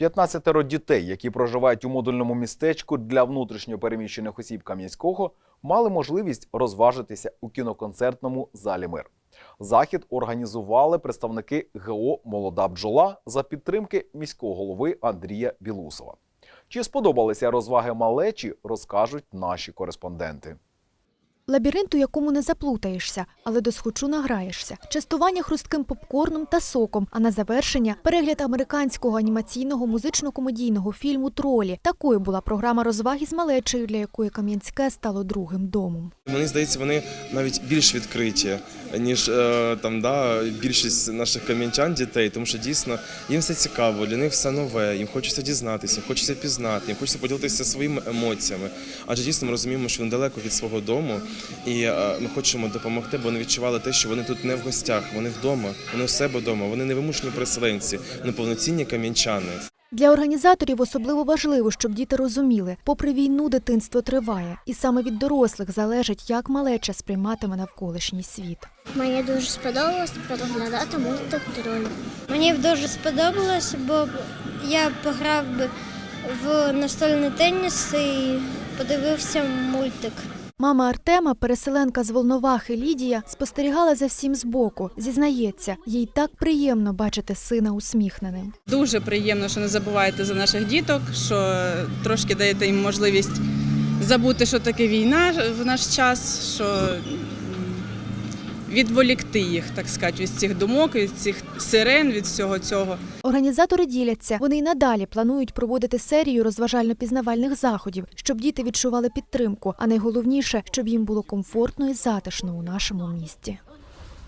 15 дітей, які проживають у модульному містечку для внутрішньо переміщених осіб Кам'янського, мали можливість розважитися у кіноконцертному залі Мир. Захід організували представники ГО Молода бджола за підтримки міського голови Андрія Білусова. Чи сподобалися розваги малечі, розкажуть наші кореспонденти. Лабіринт, у якому не заплутаєшся, але до схочу награєшся. Частування хрустким попкорном та соком. А на завершення перегляд американського анімаційного музично-комедійного фільму Тролі. Такою була програма розваги з малечею, для якої Кам'янське стало другим домом. Мені здається, вони навіть більш відкриті, ніж е, там да, більшість наших кам'янчан дітей, тому що дійсно їм все цікаво, для них все нове, їм хочеться дізнатися, їм хочеться пізнати, їм хочеться поділитися своїми емоціями. Адже дійсно ми розуміємо, що вони далеко від свого дому, і е, ми хочемо допомогти, бо вони відчували те, що вони тут не в гостях, вони вдома, вони у себе вдома, вони не вимушені переселенці, вони повноцінні кам'янчани. Для організаторів особливо важливо, щоб діти розуміли, попри війну дитинство триває, і саме від дорослих залежить, як малеча сприйматиме навколишній світ. Мені дуже сподобалось переглядати мультик тролі. Мені дуже сподобалось, бо я пограв би в настольний теніс і подивився мультик. Мама Артема, переселенка з Волновахи Лідія, спостерігала за всім збоку. Зізнається, їй так приємно бачити сина усміхненим. Дуже приємно, що не забуваєте за наших діток, що трошки даєте їм можливість забути, що таке війна в наш час, що відволікти їх, так сказати, від цих думок, від цих сирен, від всього цього. Організатори діляться. Вони й надалі планують проводити серію розважально-пізнавальних заходів, щоб діти відчували підтримку, а найголовніше, щоб їм було комфортно і затишно у нашому місті.